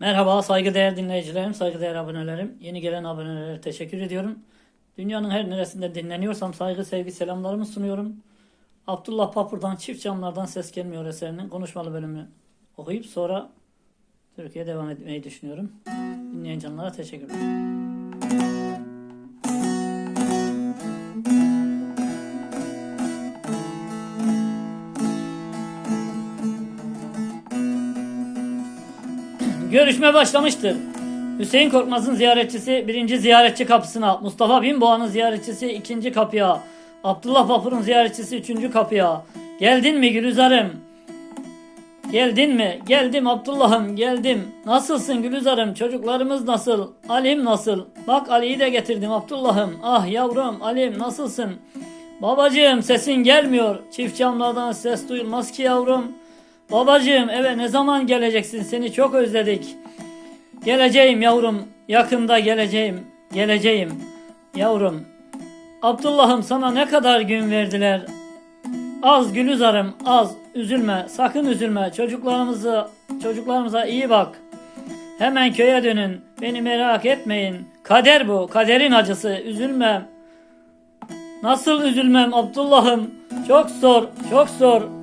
Merhaba saygıdeğer dinleyicilerim, saygıdeğer abonelerim. Yeni gelen abonelere teşekkür ediyorum. Dünyanın her neresinde dinleniyorsam saygı, sevgi, selamlarımı sunuyorum. Abdullah Papur'dan Çift Camlardan Ses Gelmiyor eserinin konuşmalı bölümünü okuyup sonra Türkiye'ye devam etmeyi düşünüyorum. Dinleyen canlara teşekkürler. Görüşme başlamıştır. Hüseyin Korkmaz'ın ziyaretçisi birinci ziyaretçi kapısına, Mustafa Binboğa'nın ziyaretçisi ikinci kapıya, Abdullah Papur'un ziyaretçisi üçüncü kapıya. Geldin mi Gülüzar'ım? Geldin mi? Geldim Abdullah'ım geldim. Nasılsın Gülüzar'ım? Çocuklarımız nasıl? Alim nasıl? Bak Ali'yi de getirdim Abdullah'ım. Ah yavrum Alim nasılsın? Babacığım sesin gelmiyor. Çift camlardan ses duyulmaz ki yavrum. Babacığım eve ne zaman geleceksin? Seni çok özledik. Geleceğim yavrum. Yakında geleceğim. Geleceğim. Yavrum. Abdullah'ım sana ne kadar gün verdiler? Az Gülüzar'ım az. Üzülme. Sakın üzülme. Çocuklarımızı çocuklarımıza iyi bak. Hemen köye dönün. Beni merak etmeyin. Kader bu. Kaderin acısı. Üzülme. Nasıl üzülmem Abdullah'ım? Çok zor. Çok zor.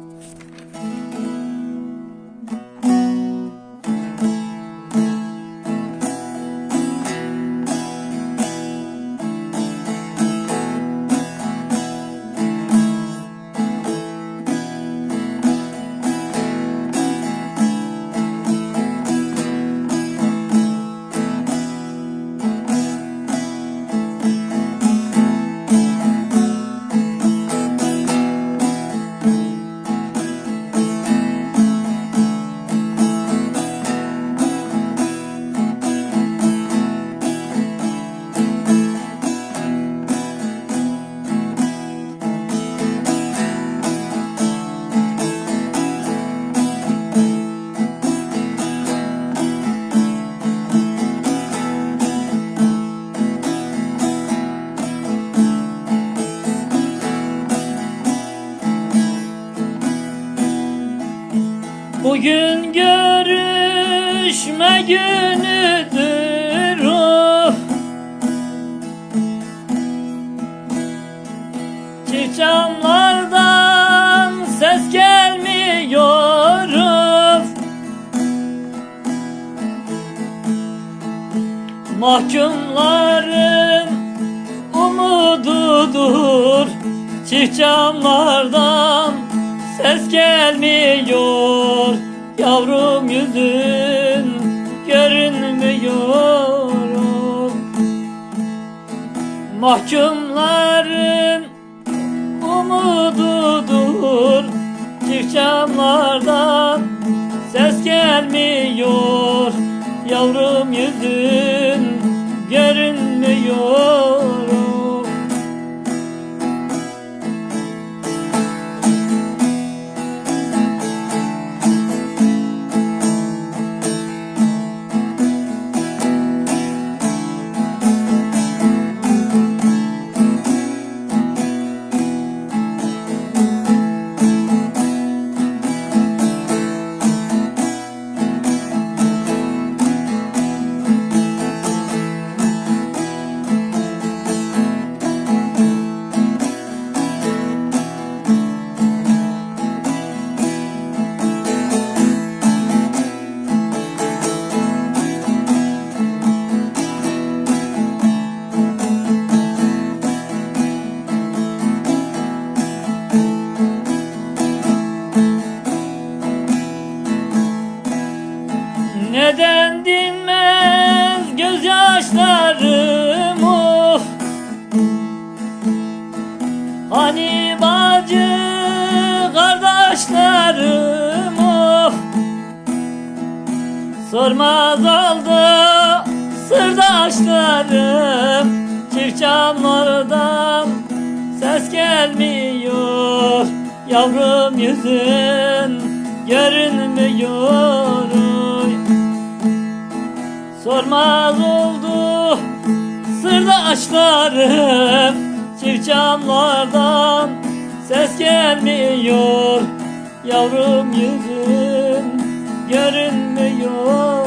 Günüdür. Çift camlardan ses gelmiyor of. Mahkumların umududur Çift camlardan ses gelmiyor Yavrum yüzün görünmüyor Mahkumların umududur. Çift camlardan ses gelmiyor. Yavrum yüzün görünmüyor Neden dinmez gözyaşlarım? Of. Hani bacı kardeşlerim? Of. Sormaz oldu sırdaşlarım. Çift camlardan ses gelmiyor. Yavrum yüzün görünmüyor. Sormaz oldu sırdaşlarım Çift camlardan. Ses gelmiyor Yavrum yüzün görünmüyor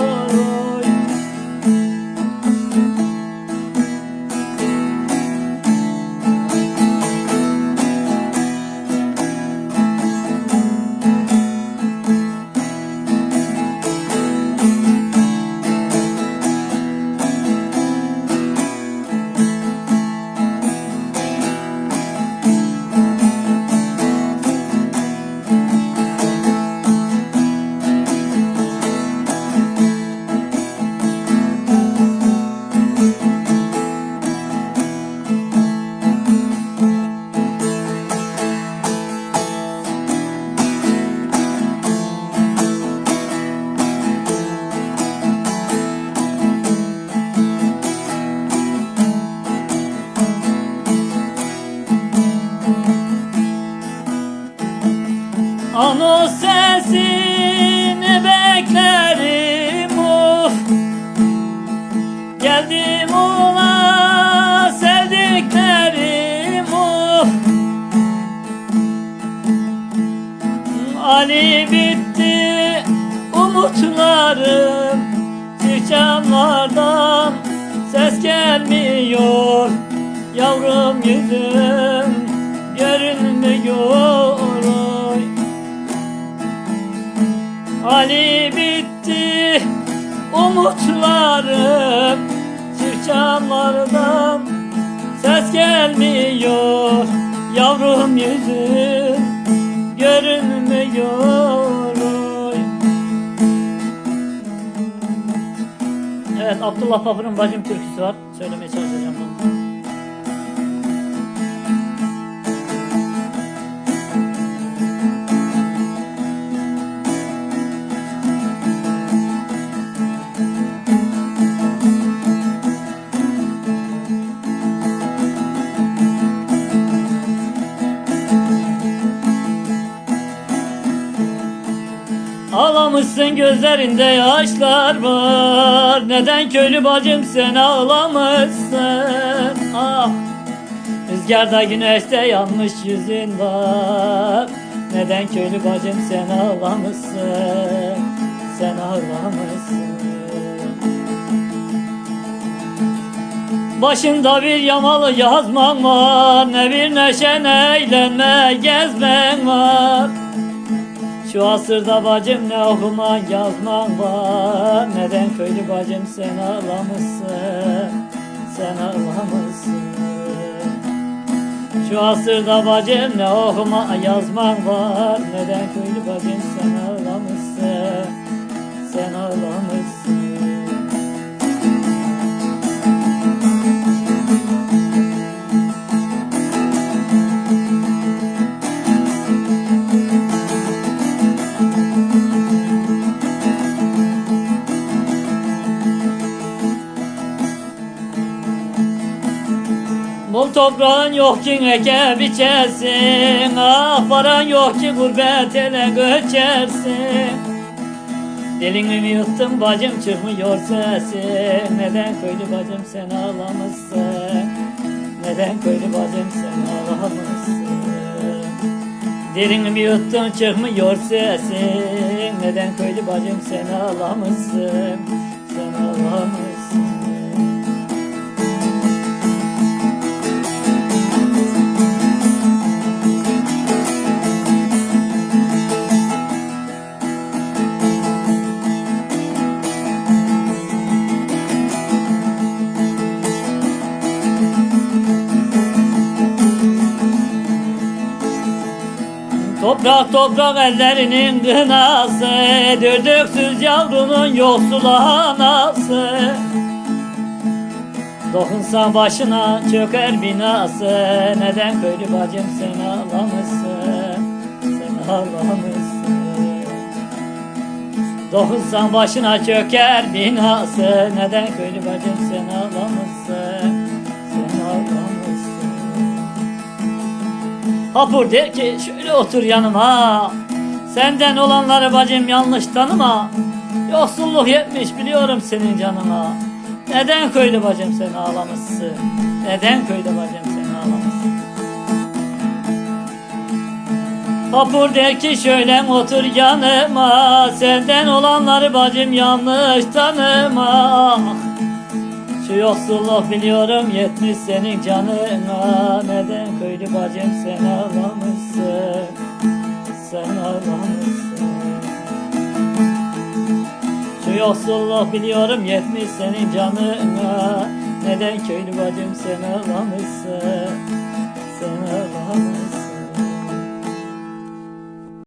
Onun sesini beklerim of. Geldim ona sevdiklerim of. Ali bitti umutlarım Dükkanlardan ses gelmiyor. Yavrum yüzüm görünmüyor. Ali bitti umutlarım Çırçanlardan ses gelmiyor Yavrum yüzüm görünmüyor. Evet Abdullah Papır'ın bacım türküsü var. Söylemeye çalışacağım bunu. Ağlamışsın gözlerinde yaşlar var. Neden köylü bacım sen ağlamışsın? Ah Rüzgarda güneşte yanmış yüzün var. Neden köylü bacım sen ağlamışsın? Sen ağlamışsın. Başında bir yamalı yazman var. Ne bir neşen eğlenme gezmen var şu asırda bacım ne okuman yazman var. Neden köylü bacım sen ağlamışsın? Sen ağlamışsın. Şu asırda bacım ne okuma yazman var. Neden köylü bacım sen ağlamışsın? Sen ağlamışsın toprağın yok ki eke biçersin. Ah paran yok ki gurbet ele göçersin. Dilini mi yuttun bacım çıkmıyor sesin? Neden köylü bacım sen ağlamışsın? Neden köylü bacım sen ağlamışsın? Dilini mi yuttun çıkmıyor sesin? Neden köylü bacım sen ağlamışsın? Sen ağlamışsın Toprak toprak ellerinin kınası Dürdüksüz yavrunun yoksul anası Dokunsan başına çöker binası Neden köylü bacım sen ağlamışsın? Sen ağlamışsın. Dokunsan başına çöker binası Neden köylü bacım sen ağlamışsın Hapur der ki şöyle otur yanıma. Senden olanları bacım yanlış tanıma. Yoksulluk yetmiş biliyorum senin canına. Neden köylü bacım sen ağlamışsın? Neden köylü bacım sen ağlamışsın? Hapur der ki şöyle otur yanıma. Senden olanları bacım yanlış tanıma şu yoksulluk biliyorum yetmiş senin canına. Neden köylü bacım sen ağlamışsın? Sen ağlamışsın. Şu yoksulluk biliyorum yetmiş senin canına. Neden köylü bacım sen ağlamışsın? Sen ağlamışsın